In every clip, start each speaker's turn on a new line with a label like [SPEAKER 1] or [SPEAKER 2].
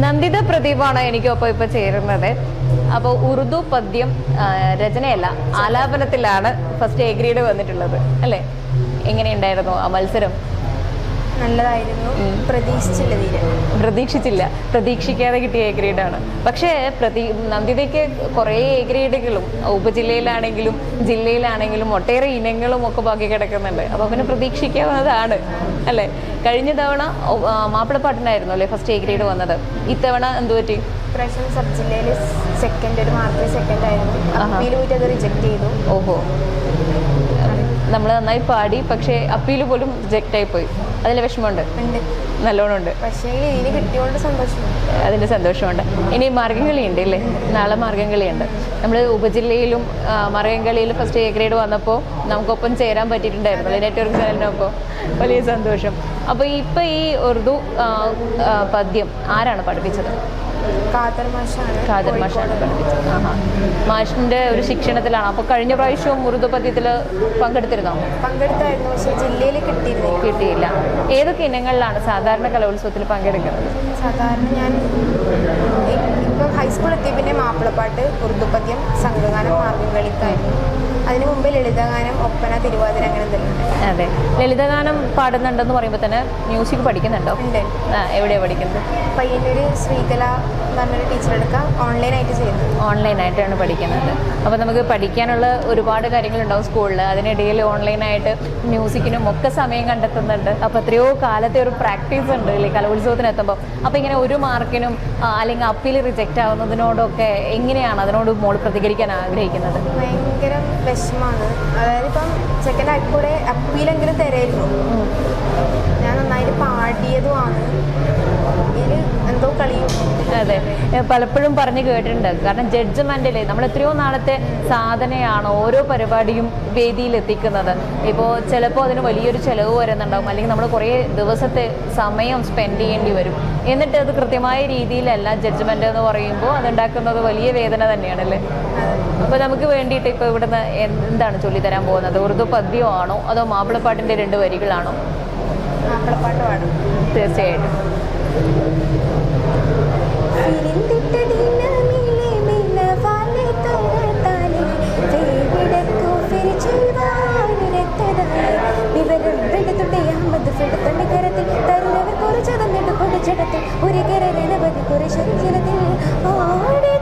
[SPEAKER 1] നന്ദിത പ്രദീപാണ് എനിക്കൊപ്പം ഇപ്പൊ ചേരുന്നത്. അപ്പോൾ ഉറുദു പദ്യം രചനയല്ല ആലാപനത്തിലാണ് ഫസ്റ്റ് എ ഗ്രേഡ് വന്നിട്ടുള്ളത്. അല്ലേ? എങ്ങനെയുണ്ടായിരുന്നു ആ മത്സരം?
[SPEAKER 2] നല്ലതായിരുന്നു. പ്രതീക്ഷിച്ചില്ല തീരെ.
[SPEAKER 1] പ്രതീക്ഷിച്ചില്ല. പ്രതീക്ഷിക്കാതെ കിട്ടിയ എ ഗ്രേഡാണ് പക്ഷേ പ്രതി നന്ദിതയ്ക്ക് കുറേ എ ഗ്രേഡുകളും ഉപജില്ലയിലാണെങ്കിലും ജില്ലയിലാണെങ്കിലും ഒട്ടേറെ ഇനങ്ങളും ഒക്കെ ബാക്കി കിടക്കുന്നുണ്ട്. അപ്പോൾ പിന്നെ പ്രതീക്ഷിക്കാവുന്നതാണ്. അല്ലേ? കഴിഞ്ഞ തവണ മാപ്പിളപ്പാട്ടിനായിരുന്നു അല്ലേ ഫസ്റ്റ് എ ഗ്രേഡ് വന്നത്? ഇത്തവണ എന്തു പറ്റി?
[SPEAKER 2] ഇപ്രാവശ്യം സബ് ജില്ലയിൽ സെക്കൻഡ് ഒരു മാർക്കിൽ സെക്കൻഡ് ആയിരുന്നു.
[SPEAKER 1] ആഹാ.
[SPEAKER 2] അപ്പീൽ പോയിട്ട് അത് റിജക്ട് ചെയ്തു.
[SPEAKER 1] ഓഹോ. നമ്മൾ നന്നായി പാടി പക്ഷേ അപ്പീൽ പോലും റിജക്റ്റ് ആയി പോയി. അതിൽ വിഷമമുണ്ട്.
[SPEAKER 2] ഉണ്ട്.
[SPEAKER 1] നല്ലോണം ഉണ്ട്
[SPEAKER 2] കിട്ടിയോണ്ട് സന്തോഷമുണ്ട്.
[SPEAKER 1] ഇനി സന്തോഷമുണ്ട്. ഇനി അല്ലേ നാളെ മാർഗംകളിയുണ്ട് നമ്മൾ ഉപജില്ലയിലും മാർഗംകളിയിലും ഫസ്റ്റ് എ ഗ്രേഡ് വന്നപ്പോൾ നമുക്കൊപ്പം ചേരാൻ പറ്റിയിട്ടുണ്ടായിരുന്നു. നെറ്റ്വർക്ക് ചാനലിനൊപ്പം. വലിയ സന്തോഷം. അപ്പോൾ ഇപ്പോൾ ഈ ഉറുദു പദ്യം ആരാണ് പഠിപ്പിച്ചത്?
[SPEAKER 2] ഖാദർ മാഷാണ്
[SPEAKER 1] ഖാദർ മാഷാണ് പഠിപ്പിച്ചത്. ആഹാ. മാഷിന്റെ ഒരു ശിക്ഷണത്തിലാണ്. അപ്പോൾ കഴിഞ്ഞ പ്രാവശ്യവും ഉറുദു പദ്യത്തിൽ പങ്കെടുത്തിരുന്നോ?
[SPEAKER 2] പങ്കെടുത്തായിരുന്നു പക്ഷേ ജില്ലയിൽ കിട്ടിയിരുന്നു
[SPEAKER 1] കിട്ടിയില്ല. ഏതൊക്കെ ഇനങ്ങളിലാണ് സാധാരണ കലോത്സവത്തിൽ പങ്കെടുക്കുന്നത്?
[SPEAKER 2] സാധാരണ ഞാൻ ഇപ്പം ഹൈസ്കൂൾ എത്തിയ പിന്നെ മാപ്പിളപ്പാട്ട് ഉറുദു പദ്യം സംഘഗാനം മാർഗംകളിക്കായിരുന്നു അതിന് മുമ്പ് ലളിതഗാനം ഒപ്പന തിരുവാതിര അങ്ങനെ എന്തെങ്കിലും
[SPEAKER 1] അതെ. ലളിതഗാനം പാടുന്നുണ്ടെന്ന് പറയുമ്പോൾ തന്നെ മ്യൂസിക് പഠിക്കുന്നുണ്ടോ? എവിടെയാണ് പഠിക്കുന്നത്?
[SPEAKER 2] പയ്യന്നൂര് ശ്രീകല എന്ന് പറഞ്ഞൊരു ടീച്ചർ എടുക്കാം. ഓൺലൈനായിട്ട് ചെയ്യുന്നത്.
[SPEAKER 1] ഓൺലൈനായിട്ടാണ് പഠിക്കുന്നത്. അപ്പോൾ നമുക്ക് പഠിക്കാനുള്ള ഒരുപാട് കാര്യങ്ങളുണ്ടാവും സ്കൂളിൽ അതിനിടയിൽ ഓൺലൈനായിട്ട് മ്യൂസിക്കിനും ഒക്കെ സമയം കണ്ടെത്തുന്നുണ്ട്. അപ്പോൾ എത്രയോ കാലത്തെ ഒരു പ്രാക്ടീസ് ഉണ്ട് അല്ലേ കലോത്സവത്തിന് എത്തുമ്പോൾ അപ്പോൾ ഇങ്ങനെ ഒരു മാർക്കിനും അല്ലെങ്കിൽ അപ്പീൽ റിജക്റ്റ് ആവുന്നതിനോടൊക്കെ എങ്ങനെയാണ് അതിനോട് മോൾ പ്രതികരിക്കാൻ ആഗ്രഹിക്കുന്നത്?
[SPEAKER 2] ഭയങ്കര വിഷമാണ് അതായത് ഇപ്പം ആക്കി കൂടെ അപ്പീലെങ്കിലും തരായിരുന്നു ഞാൻ നന്നായിട്ട് പാടിയതുമാണ്. എന്തോ കളിയും.
[SPEAKER 1] അതെ. പലപ്പോഴും പറഞ്ഞു കേട്ടിട്ടുണ്ട്. കാരണം ജഡ്ജ്മെന്റിൽ നമ്മൾ എത്രയോ നാളത്തെ സാധനയാണ് ഓരോ പരിപാടിയും വേദിയിൽ എത്തിക്കുന്നത് ഇപ്പോൾ ചിലപ്പോൾ അതിന് വലിയൊരു ചിലവ് വരുന്നുണ്ടാവും. അല്ലെങ്കിൽ നമ്മൾ കുറേ ദിവസത്തെ സമയം സ്പെൻഡ് ചെയ്യേണ്ടി വരും. എന്നിട്ട് അത് കൃത്യമായ രീതിയിലല്ല ജഡ്ജ്മെന്റ് എന്ന് പറയുമ്പോൾ അതുണ്ടാക്കുന്നത് വലിയ വേദന തന്നെയാണല്ലേ? അപ്പോൾ നമുക്ക് വേണ്ടിയിട്ട് ഇപ്പോൾ ഇവിടുന്ന് എന്താണ് ചൊല്ലിത്തരാൻ പോകുന്നത്? ഉറുദു പദ്യമാണോ അതോ മാപ്പിളപ്പാട്ടിന്റെ രണ്ട് വരികളാണോ? തീർച്ചയായിട്ടും.
[SPEAKER 2] ഒരു കരനവധി കുറെ ശരീരത്തിൽ ഓടി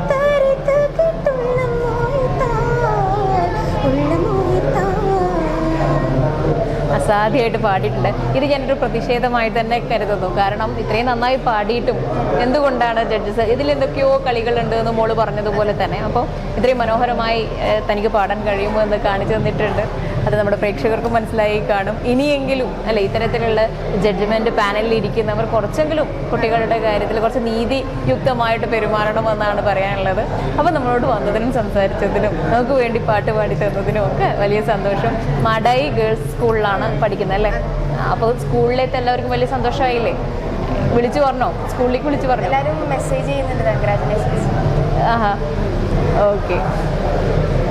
[SPEAKER 1] അസാധ്യമായിട്ട് പാടിയിട്ടുണ്ട്. ഇത് ഞാനൊരു പ്രതിഷേധമായി തന്നെ കരുതുന്നു. കാരണം ഇത്രയും നന്നായി പാടിയിട്ടും എന്തുകൊണ്ടാണ് ജഡ്ജസ് ഇതിൽ എന്തൊക്കെയോ കളികളുണ്ട് എന്ന് മോൾ പറഞ്ഞതുപോലെ തന്നെ. അപ്പോൾ ഇത്രയും മനോഹരമായി തനിക്ക് പാടാൻ കഴിയുമോ എന്ന് കാണിച്ചു തന്നിട്ടുണ്ട്. അത് നമ്മുടെ പ്രേക്ഷകർക്കും മനസ്സിലായി കാണും. ഇനിയെങ്കിലും അല്ലെ ഇത്തരത്തിലുള്ള ജഡ്ജ്മെന്റ് പാനലിൽ ഇരിക്കുന്നവർ കുറച്ചെങ്കിലും കുട്ടികളുടെ കാര്യത്തിൽ കുറച്ച് നീതിയുക്തമായിട്ട് പെരുമാറണമെന്നാണ് പറയാനുള്ളത്. അപ്പോൾ നമ്മളോട് വന്നതിനും സംസാരിച്ചതിനും നമുക്ക് വേണ്ടി പാട്ട് പാടി തന്നതിനും ഒക്കെ വലിയ സന്തോഷം. മടായി ഗേൾസ് സ്കൂളിലാണ് പഠിക്കുന്നത് അല്ലേ? അപ്പോൾ സ്കൂളിലേക്ക് എല്ലാവർക്കും വലിയ സന്തോഷമായില്ലേ? വിളിച്ചു പറഞ്ഞോ? സ്കൂളിലേക്ക് വിളിച്ചു പറഞ്ഞോ?
[SPEAKER 2] എല്ലാവരും മെസ്സേജ് ചെയ്യുന്നുണ്ട്. കൺഗ്രാറ്റുലേഷൻസ്
[SPEAKER 1] ആഹാ. ഓക്കെ.